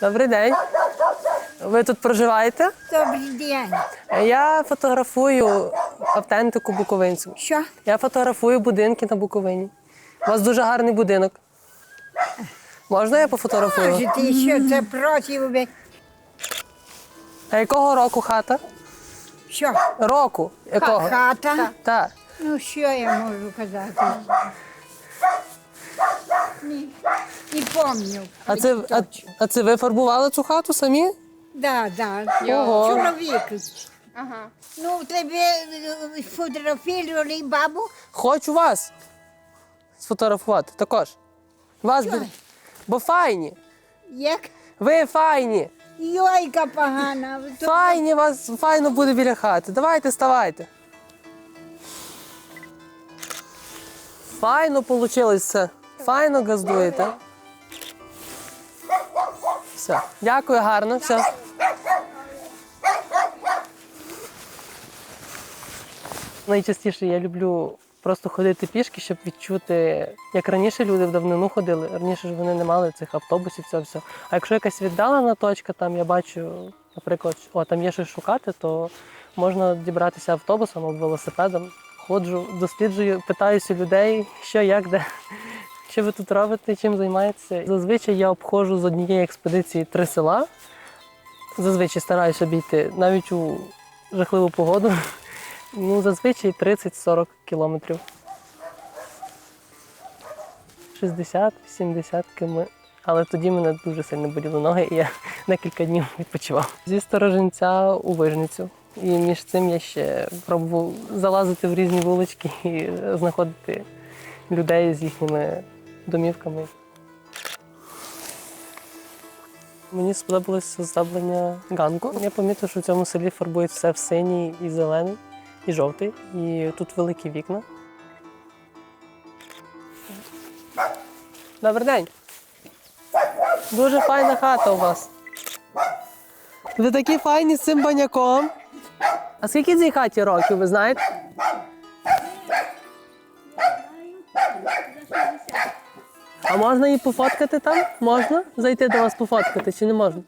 Добрий день. Ви тут проживаєте? Добрий день. Я фотографую автентику буковинцю. Що? Я фотографую будинки на Буковині. У вас дуже гарний будинок. Можна я пофотографую? Кажете, що це проти ви? А якого року хата? Що? Року. Якого? Хата? Так. Ну, що я можу казати? Ні, не пам'ятаю. А це, а, а це ви фарбували цю хату самі? Да, да. Ого. Чоловік. Ага. Ну, тебе е, фотографували бабу? Хочу вас сфотографувати також. Вас Чого? Бо файні. Як? Ви файні. Йойка погана. То- Файні вас файно буде біля хати. Давайте ставайте. Файно вийшло все. Файно газдуєте. Все. Дякую, гарно. Все. Найчастіше я люблю просто ходити пішки, щоб відчути, як раніше люди в давнину ходили. Раніше ж вони не мали цих автобусів, це все. А якщо якась віддалена точка, там я бачу, наприклад, о, там є щось шукати, то можна дібратися автобусом або велосипедом. Ходжу, досліджую, питаюся людей, що, як, де. Що ви тут робите, чим займаєтеся? Зазвичай я обходжу з однієї експедиції три села. Зазвичай стараюся обійти навіть у жахливу погоду. Ну, зазвичай 30-40 кілометрів. 60-70 км. Але тоді мене дуже сильно боліли ноги, і я декілька днів відпочивав. Зі сторожинця у вижницю. І між цим я ще пробував залазити в різні вулички і знаходити людей з їхніми домівками. Мені сподобалось оздоблення ганку. Я помітив, що в цьому селі фарбують все в синій і зелений, і жовтий. І тут великі вікна. Добрий день. Дуже файна хата у вас. Ви такі файні з цим баняком. А скільки цій хаті років, ви знаєте? А можна її пофоткати там? Можна? Зайти до вас пофоткати чи не можна?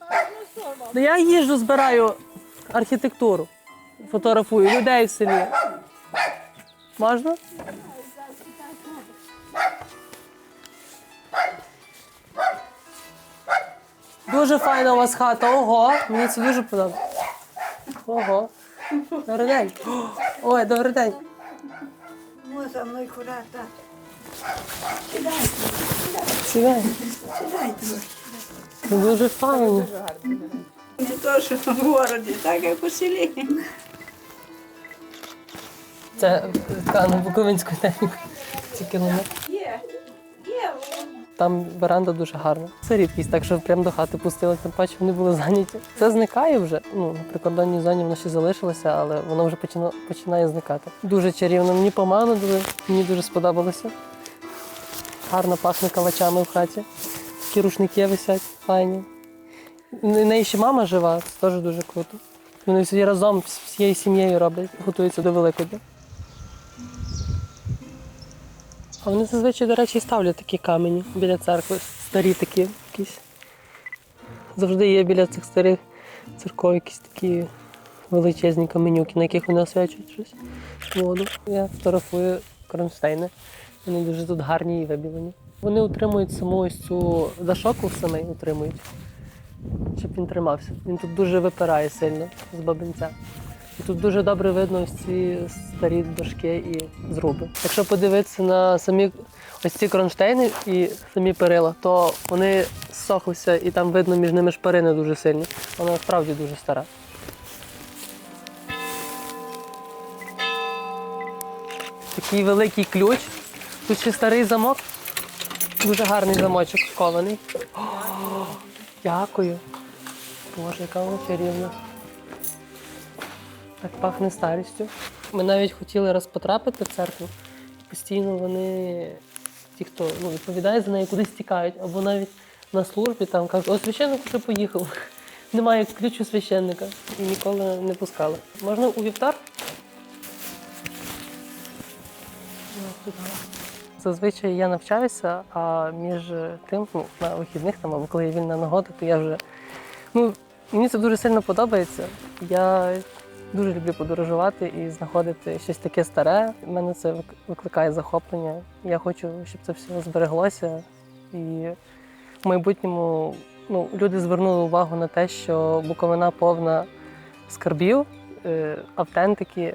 Ну, я їжджу, збираю архітектуру, фотографую людей в селі. Можна? Дуже файна у вас хата. Ого, мені це дуже подобається. Ого. Добрий день. Ой, добрий день. За мною куда-то. Сідай. Дуже файно. Не то, що в городі, так як у селі. Це така на Буковинську техніку. Ці кілометри. Є, є. Там веранда дуже гарна. Це рідкість, так що прямо до хати пустили, тим паче вони були зайняті. Це зникає вже. Ну, на прикордонній зоні воно ще залишилося, але воно вже почина- починає зникати. Дуже чарівно. Мені поману дуже, мені дуже сподобалося. Гарно пахне калачами в хаті. Такі рушники висять, файні. В неї ще мама жива, це теж дуже круто. Вони всі разом з всією сім'єю роблять, готуються до Великодня. А вони зазвичай, до речі, ставлять такі камені біля церкви, старі такі якісь. Завжди є біля цих старих церков якісь такі величезні каменюки, на яких вони освячують щось. Воду. Я фотографую кронштейни. Вони дуже тут гарні і вибілені. Вони утримують саму ось цю дашоку самий утримують, щоб він тримався. Він тут дуже випирає сильно з бабинця. І тут дуже добре видно ось ці старі дошки і зруби. Якщо подивитися на самі ось ці кронштейни і самі перила, то вони зсохлися і там видно між ними шпарини дуже сильні. Вона справді дуже стара. Такий великий ключ. Тут ще старий замок. Дуже гарний замочок кований. О, дякую. Боже, яка вона чарівна. Так пахне старістю. Ми навіть хотіли раз потрапити в церкву. Постійно вони, ті, хто ну, відповідає за неї, кудись тікають, або навіть на службі там кажуть, о, священник вже поїхав. Немає ключу священника і ніколи не пускали. Можна у вівтар? Зазвичай я навчаюся, а між тим, ну, на вихідних там, або коли є вільна нагода, то я вже. Ну, мені це дуже сильно подобається. Я дуже люблю подорожувати і знаходити щось таке старе. У мене це викликає захоплення. Я хочу, щоб це все збереглося. І в майбутньому ну, люди звернули увагу на те, що Буковина повна скарбів, е, автентики,